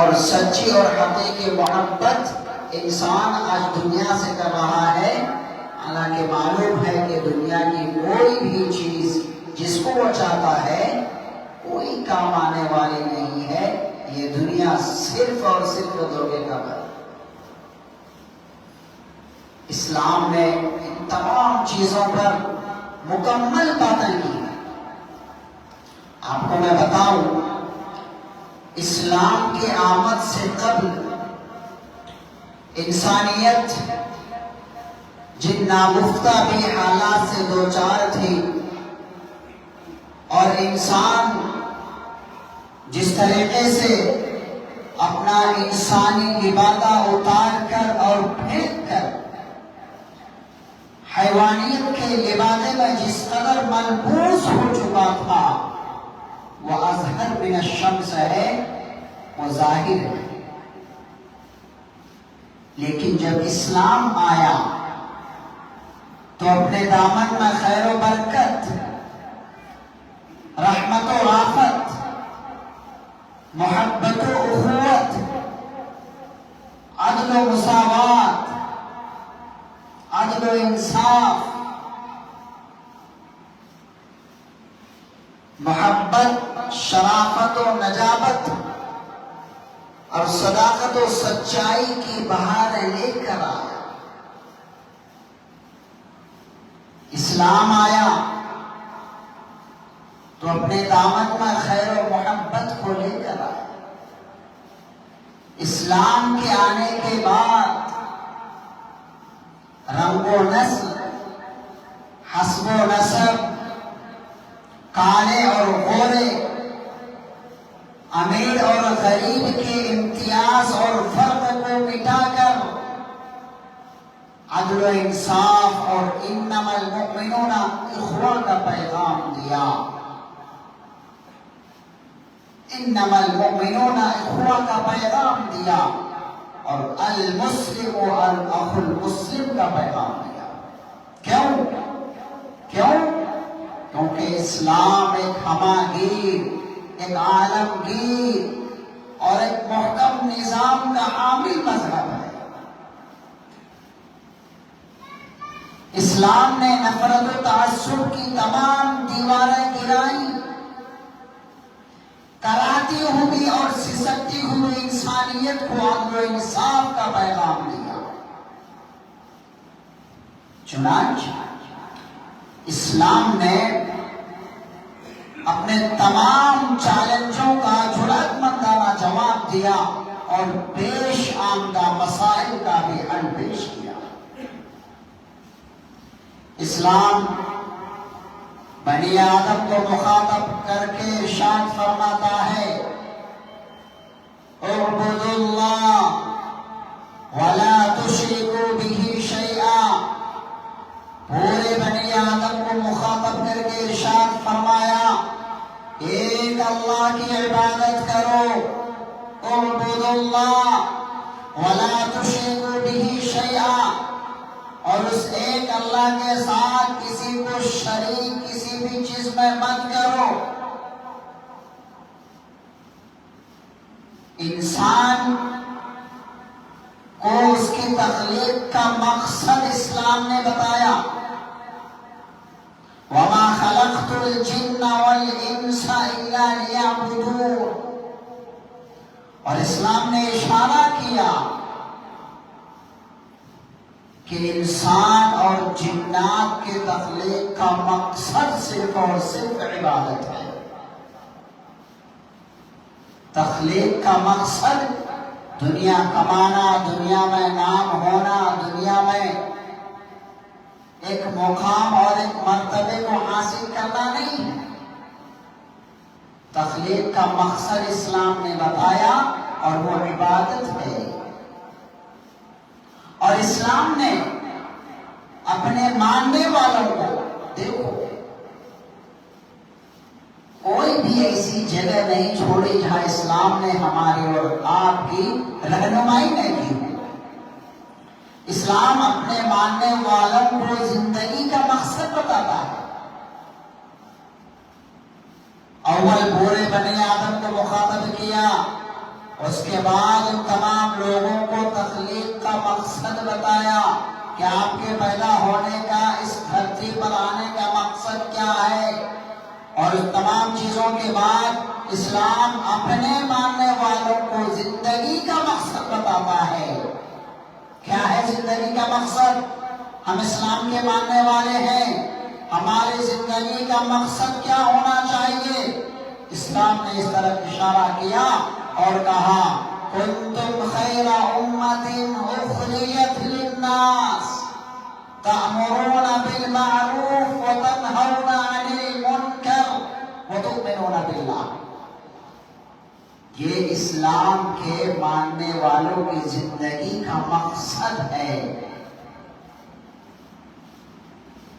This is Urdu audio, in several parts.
اور سچی اور حقیقی محبت انسان آج دنیا سے کر رہا ہے۔ حالانکہ معلوم ہے کہ دنیا کی کوئی بھی چیز جس کو وہ چاہتا ہے، کوئی کام آنے والی نہیں ہے۔ یہ دنیا صرف اور صرف دھوکے کا بل اسلام نے ان تمام چیزوں پر مکمل باتیں کی۔ ہیں آپ کو میں بتاؤں اسلام کی آمد سے قبل انسانیت جن نامفتہ بھی حالات سے دوچار تھی اور انسان جس طریقے سے اپنا انسانی لبادہ اتار کر اور پھینک کر حیوانیت کے لبادے میں جس قدر ملبوس ہو چکا تھا وہ اظہر من الشمس ہے وہ ظاہر ہے۔ لیکن جب اسلام آیا، تو اپنے دامن میں خیر و برکت، رحمت و رافت، محبت و اخوت، عدل و مساوات، عدل و انصاف محبت شرافت و نجابت اور صداقت و سچائی کی بہار لے کر آیا۔ اسلام آیا تو اپنے دامن میں خیر و محبت کو لے کر آیا۔ اسلام کے آنے کے بعد رنگ و نسل، حسب و نصب کالے اور غورے امیر اور غریب کے امتیاز اور فرق کو مٹا کر عدل و انصاف اور انما المؤمنون اخوہ کا پیغام دیا انما المؤمنون اخوہ کا پیغام دیا اور المسلم و الاخ المسلم کا پیغام دیا کیوں کیوں کیونکہ اسلام ایک ہماگیر ایک عالمگیر اور ایک محکم نظام کا حامل مذہب ہے۔ اسلام نے نفرت و تعصب کی تمام دیواریں گرائی۔ کراتی ہوئی اور سسکتی ہوئی انسانیت کو عدل و انصاف کا پیغام دیا۔ چنانچہ اسلام نے اپنے تمام چیلنجوں کا جرات مندانہ جواب دیا اور پیش آمدہ مسائل کا بھی حل پیش کیا۔ اسلام بنی آدم کو مخاطب کر کے ارشاد فرماتا ہے، اعبدوا اللہ ولا اللہ ولا تشرکوا به شیئا اور اس ایک اللہ کے ساتھ کسی کو شریک کسی بھی چیز میں مت کرو۔ انسان کو اس کی تخلیق کا مقصد اسلام نے بتایا۔ وما خلقت الجن والانس الا اور اسلام نے اشارہ کیا کہ انسان اور جنات کے تخلیق کا مقصد صرف اور صرف عبادت ہے۔ تخلیق کا مقصد دنیا کمانا، دنیا میں نام ہونا، دنیا میں ایک مقام اور ایک مرتبے کو حاصل کرنا نہیں۔ ہے تخلیق کا مقصد اسلام نے بتایا اور وہ عبادت ہے اور اسلام نے اپنے ماننے والوں کو، دیکھو، کوئی بھی ایسی جگہ نہیں چھوڑی جہاں اسلام نے ہماری اور آپ کی رہنمائی نہیں کی اسلام اپنے ماننے والوں کو زندگی کا مقصد بتاتا ہے۔ اول بورے بنے آدم اس کے بعد ان تمام لوگوں کو تخلیق کا مقصد بتایا کہ آپ کے پیدا ہونے کا، اس دھرتی پر آنے کا مقصد کیا ہے؟ اور اس تمام چیزوں کے بعد اسلام اپنے ماننے والوں کو زندگی کا مقصد بتاتا ہے۔ کیا ہے زندگی کا مقصد؟ ہم اسلام کے ماننے والے ہیں۔ ہماری زندگی کا مقصد کیا ہونا چاہیے؟ اسلام نے اس طرف اشارہ کیا اور کہا، کنتم خیر امت اخریت للناس تأمرون بالمعروف وتنهون عن المنکر وتؤمنون بالله یہ اسلام کے ماننے والوں کی زندگی کا مقصد ہے۔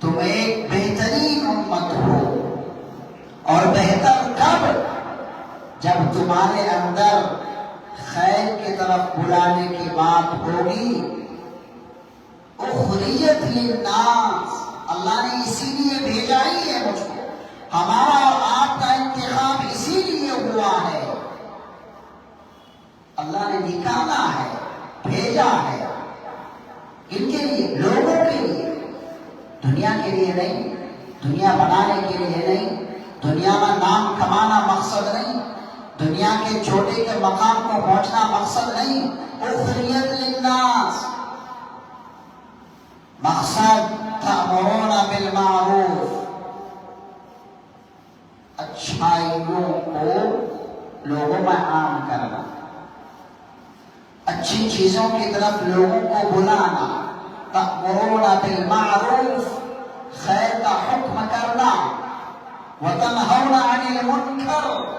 تم ایک بہترین امت ہو اور بہتر کب جب تمہارے اندر خیر کی طرف بلانے کی بات ہوگی، اخریت للناس۔ اللہ نے اسی لیے بھیجا ہی ہے مجھ کو۔ ہمارا اور آپ کا انتخاب اسی لیے ہوا ہے۔ اللہ نے نکالا ہے، بھیجا ہے۔ ان کے لیے، لوگوں کے لیے۔ دنیا کے لیے نہیں، دنیا بنانے کے لیے نہیں، دنیا میں نام کمانا مقصد نہیں۔ دنیا کے چھوٹے کے مقام کو پہنچنا مقصد نہیں اخریت للناس۔ مقصد تأمرون بالمعروف۔ اچھائیوں کو لوگوں میں عام کرنا۔ اچھی چیزوں کی طرف لوگوں کو بلانا۔ تأمرون بالمعروف، خیر کا حکم کرنا۔ وتنہون عن المنکر۔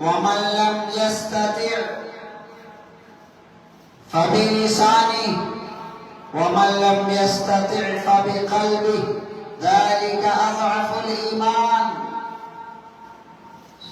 ومن لم يستطع فبلسانه ومن لم يستطع فبقلبه ذلك أضعف الإيمان.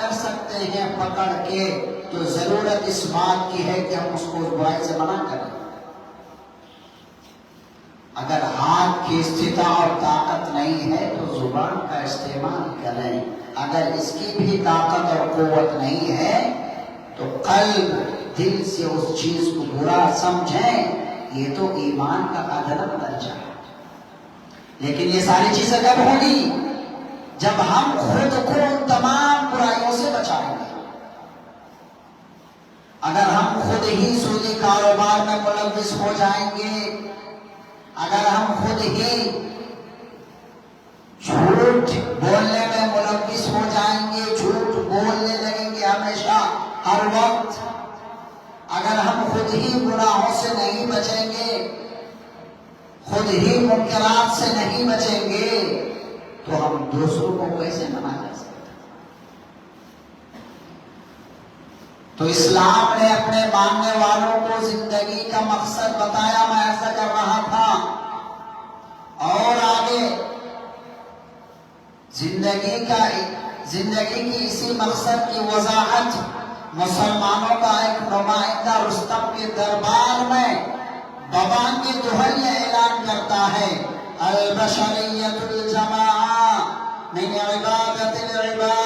کر سکتے ہیں پکڑ کے، تو ضرورت اس بات کی ہے کہ ہم اس کو اس برائی سے منع کریں۔ اگر ہاتھ کی استطاع اور طاقت نہیں ہے تو زبان کا استعمال کریں۔ اگر اس کی بھی طاقت اور قوت نہیں ہے تو قلب، دل سے اس چیز کو برا سمجھیں۔ یہ تو ایمان کا ادنا درجہ ہے۔ لیکن یہ ساری چیزیں کب ہوگی جب ہم خود کو ان تمام برائیوں سے بچائیں گے۔ اگر ہم خود ہی سودی کاروبار میں ملوث ہو جائیں گے، اگر ہم خود ہی جھوٹ بولنے میں ملوث ہو جائیں گے، جھوٹ بولنے لگیں گے ہمیشہ، ہر وقت اگر ہم خود ہی گناہوں سے نہیں بچیں گے، خود ہی منکرات سے نہیں بچیں گے دوسروں کو کیسے منع کر تو اسلام نے اپنے ماننے والوں کو زندگی کا مقصد بتایا، میں ایسا کر رہا تھا۔ اور آگے، زندگی کا زندگی کی اسی مقصد کی وضاحت مسلمانوں کا ایک نمائندہ رستم کے دربار میں ببان کی دہل اعلان کرتا ہے۔ البشریت الجماعہ من عبادت العباد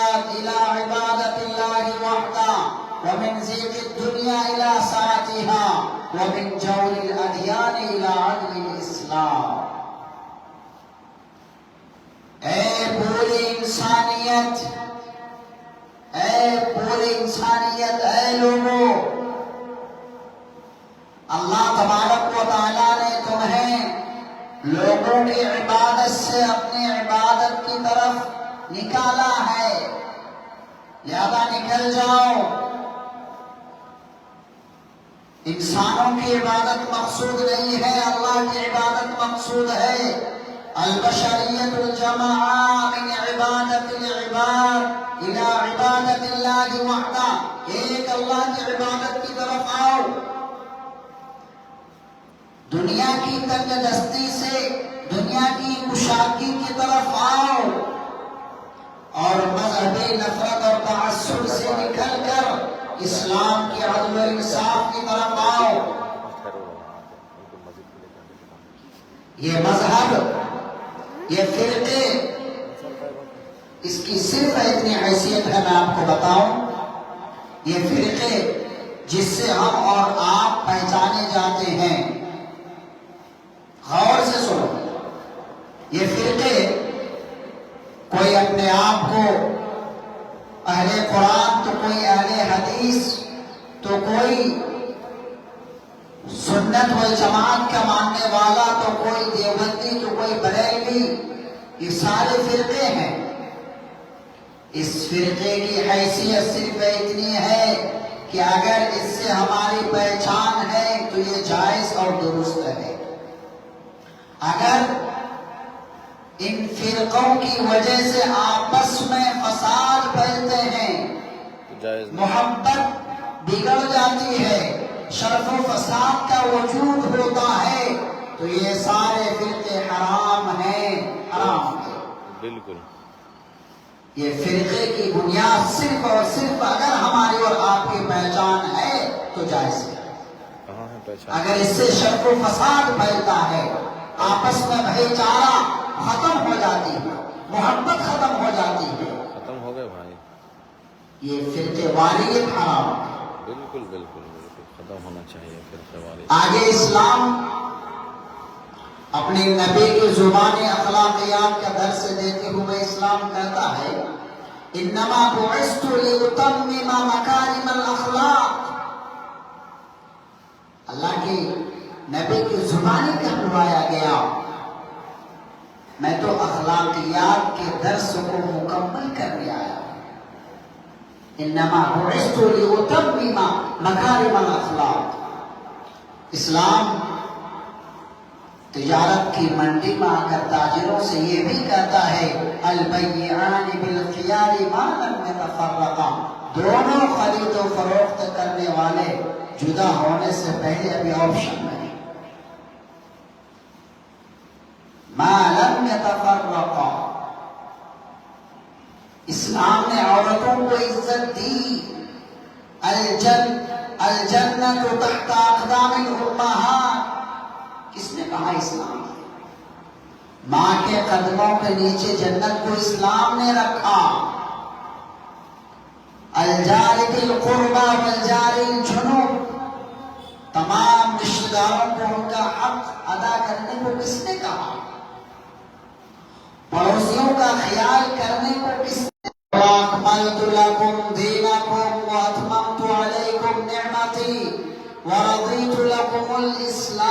لوگوں کی عبادت سے اپنی عبادت کی طرف نکالا ہے۔ لہذا نکل جاؤ۔ انسانوں کی عبادت مقصود نہیں ہے، اللہ کی عبادت مقصود ہے۔ البشریت الجماعہ من عبادت العباد الى عبادت اللہ وحدہ۔ ایک اللہ کی عبادت کی طرف آؤ۔ دنیا کی تنگ دستی سے دنیا کی کشادگی کی طرف آؤ اور مذہبی نفرت اور تعصب سے نکل کر اسلام کی عدل و انصاف کی طرف آؤ۔ یہ مذہب، یہ فرقے، اس کی صرف اتنی حیثیت ہے، میں آپ کو بتاؤں۔ یہ فرقے جس سے ہم اور آپ پہچانے جاتے ہیں۔ یہ فرقے کوئی اپنے آپ کو اہل قرآن، تو کوئی اہل حدیث، تو کوئی سنت و جماعت کا ماننے والا، تو کوئی دیوبندی، تو کوئی بریلوی، یہ سارے فرقے ہیں۔ اس فرقے کی حیثیت صرف اتنی ہے کہ اگر اس سے ہماری پہچان ہے تو یہ جائز اور درست ہے۔ اگر ان فرقوں کی وجہ سے آپس میں فساد پھیلتے ہیں۔ محبت بگڑ جاتی ہے۔ شرف و فساد کا وجود ہوتا ہے۔ تو یہ سارے فرقے حرام ہیں۔ حرام۔ بالکل۔ یہ فرقے کی بنیاد صرف اور صرف اگر ہماری اور آپ کی پہچان ہے تو جائز ہے۔ ہے پہچان۔ اگر اس سے شرف و فساد پھیلتا ہے آپس میں بھائی چارہ ختم ہو جاتی ہے۔ محبت ختم ہو جاتی ہے۔ ختم ہو گئے بھائی۔ یہ فرقے والی حرام بالکل بالکل بالکل۔ ختم ہونا چاہیے پھر سوال آگے اسلام اپنے نبی کی زبان اخلاقیات کا درس دیتے ہوئے اسلام کہتا ہے انما بعثت لاتمم مکارم الاخلاق اللہ کی نبی کی زبانی کہلوایا گیا۔ میں تو اخلاقیات کے درس کو مکمل کرنے آیا انما بعثت لاتمم مکارم الاخلاق اسلام تجارت کی منڈی میں آ کر تاجروں سے یہ بھی کہتا ہے، البیعان بالخیار ما لم یتفرقا دونوں خرید و فروخت کرنے والے جدا ہونے سے پہلے ابھی آپشن میں ہیں ما لم یتفرقا اسلام نے عورتوں کو عزت دی۔ الجن الجنت تحت اقدام الامہات کس نے کہا اسلام؟ ماں کے قدموں کے نیچے جنت کو اسلام نے رکھا۔ الجار القربا والجار الجنوب۔ تمام رشتہ داروں کو ان کا حق ادا کرنے کو کس نے کہا؟ پڑوسیوں کا خیال کرنے کو کس نے وَأَكْمَلْتُ لَكُمْ دِينَكُمْ وَأَتْمَمْتُ عَلَيْكُمْ نِعْمَتِي وَرَضِيتُ لَكُمُ الْإِسْلَامَ